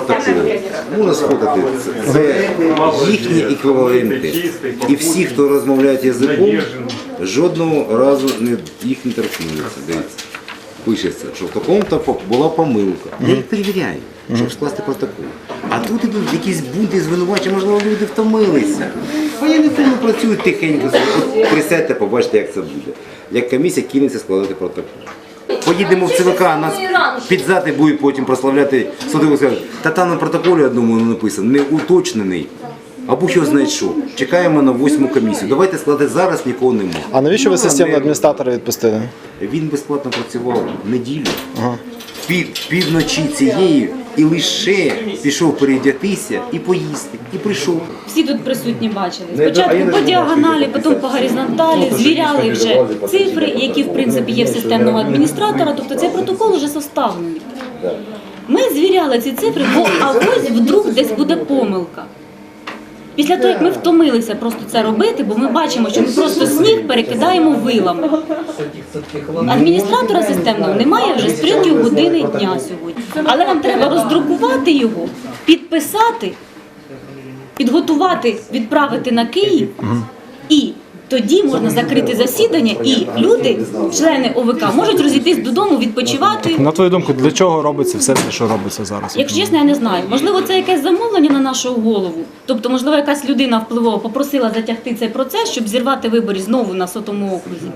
протокол. Можна сфотати це. Їхні еквіваленти. І всі, хто розмовляють язиком, жодного разу не, їх не торкнулися. Дивіться. Пишеться, що в такому-то була помилка. Я їх перевіряю, щоб скласти протокол. А тут ідуть якісь бунти, звинувачення, можливо, люди втомилися. Воєнні теми працюють тихенько. Присядьте, побачите, як це буде. Як комісія кинеться складати протокол. Поїдемо в ЦВК, нас підзати і будуть потім прославляти судову скажуть, та там на протоколі одному не написано, не уточнений. Або що знає що. Чекаємо на восьму комісію. Давайте складати зараз, нікого немає. А навіщо ви Ну, системного адміністратора відпустили? Він безплатно працював неділю. Пів, півночі цієї і лише пішов переодягтися і поїсти. І прийшов. Всі тут присутні бачили. Спочатку по діагоналі, потім по горизонталі, звіряли вже цифри, які в принципі є в системного адміністратора. Тобто цей протокол вже составлений. Ми звіряли ці цифри, бо а ось вдруг десь буде помилка. Після того, як ми втомилися просто це робити, бо ми бачимо, що ми просто сніг перекидаємо вилами. Адміністратора системного немає вже з 3 години дня сьогодні. Але нам треба роздрукувати його, підписати, підготувати, відправити на Київ і. Тоді можна закрити засідання, і люди, члени ОВК, можуть розійтись додому, відпочивати. На твою думку, для чого робиться все це, що робиться зараз? Якщо чесно, я не знаю. Можливо, це якесь замовлення на нашу голову. Тобто, можливо, якась людина впливова попросила затягти цей процес, щоб зірвати вибори знову на сотому окрузі.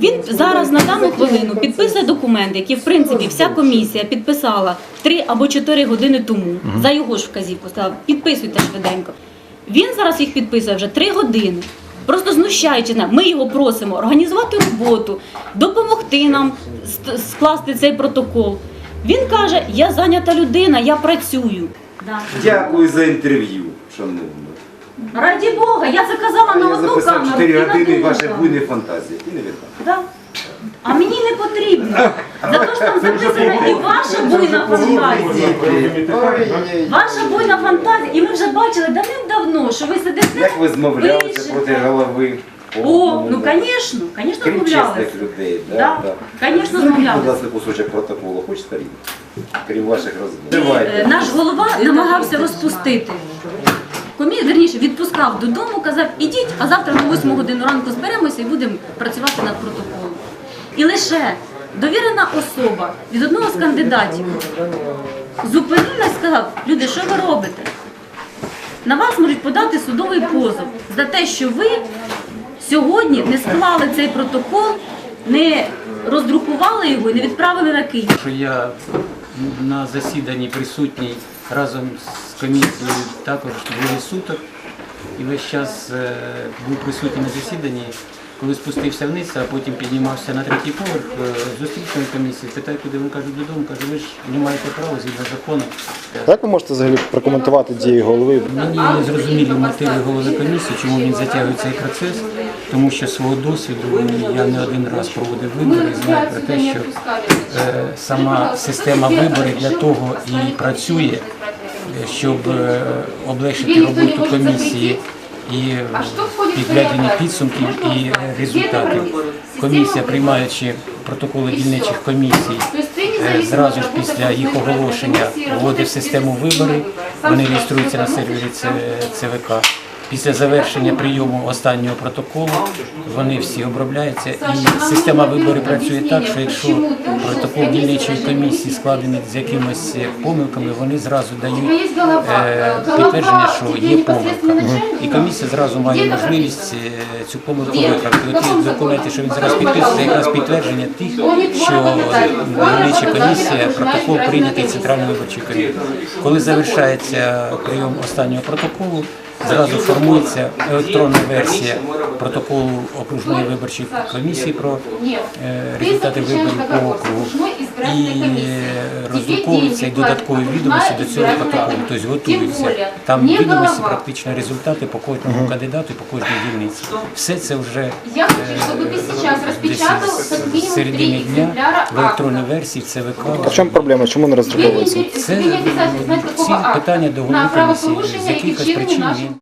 Він зараз на дану хвилину підписує документи, які в принципі вся комісія підписала три або чотири години тому. За його ж вказівку сказав, підписуйте швиденько. Він зараз їх підписує вже три години. Просто знущаючи нас, ми його просимо організувати роботу, допомогти нам скласти цей протокол. Він каже: я зайнята людина, я працюю. Дякую за інтерв'ю, шановні. Раді Бога, я це казала на одну камеру. 4 і на години ваші буйні фантазії. І не віддам. А мені не потрібно. Зато ж там записана і ваша буйна фантазія. Ваша буйна фантазія. І ми вже бачили давним-давно, що ви сидите. Як ви змовлялися пишете. проти голови? О, ну звісно, звісно, Крім змовлялися. чесних людей. Да, Да, да. звісно, Зробіть, будь змовлялися. ласка, кусочок протоколу. Хоч старі? Крім ваших розмов. Е, Давайте. Наш голова намагався розпустити. Комі, верніше, відпускав додому, казав, ідіть, а завтра на 8 годину ранку зберемося і будемо працювати над протоколом. І лише довірена особа від одного з кандидатів зупинилась і сказав, люди, що ви робите? На вас можуть подати судовий позов за те, що ви сьогодні не склали цей протокол, не роздрукували його і не відправили на Київ. що я на засіданні присутній разом з комісією також двоє суток. І весь час е, був присутній на засіданні. Коли спустився вниз, а потім піднімався на третій поверх, е, зустрів комісії, питаю, куди він каже додому, каже, ви ж не маєте права згідно закону. Як ви можете взагалі прокоментувати дії голови? Мені не зрозумілі мотиви голови комісії, чому він затягує цей процес, тому що свого досвіду я не один раз проводив вибори і знаю про те, що е, сама система виборів для того і працює, е, щоб облегшити роботу комісії і е, підсумки і результати. Комісія, приймаючи протоколи дільничих комісій, е, зразу ж після їх оголошення вводить в систему вибори, вони реєструються на сервері ЦВК. Після завершення прийому останнього протоколу вони всі обробляються, і система виборів працює так, що якщо протокол дільничої комісії складений з якимись помилками, вони зразу дають е, підтвердження, що є помилка. І комісія зразу має можливість е, цю помилку виправити. Ті документи, що він зараз підписує, це якраз підтвердження тих, що дільнича комісія протокол прийнятий Центральною виборчою комісією. Коли завершається прийом останнього протоколу, зразу формується електронна версія протоколу окружної виборчої комісії про е, результати виборів по округу і е, роздруковуються і додаткові відомості до цього протоколу, тобто готуються. Там відомості, практично результати по кожному кандидату і по кожній дільниці. Все це вже Я хочу, чтобы ты сейчас десь распечатал з как минимум три середини дня экземпляра в електронній акта. версії ЦВК. А в чому проблема? Чому не Тебе не, роздруковується? тебе Це не обязательно знать, ці какого акта. питання до На голови комісії, з правопорушення і якихось вечірню причин нашу він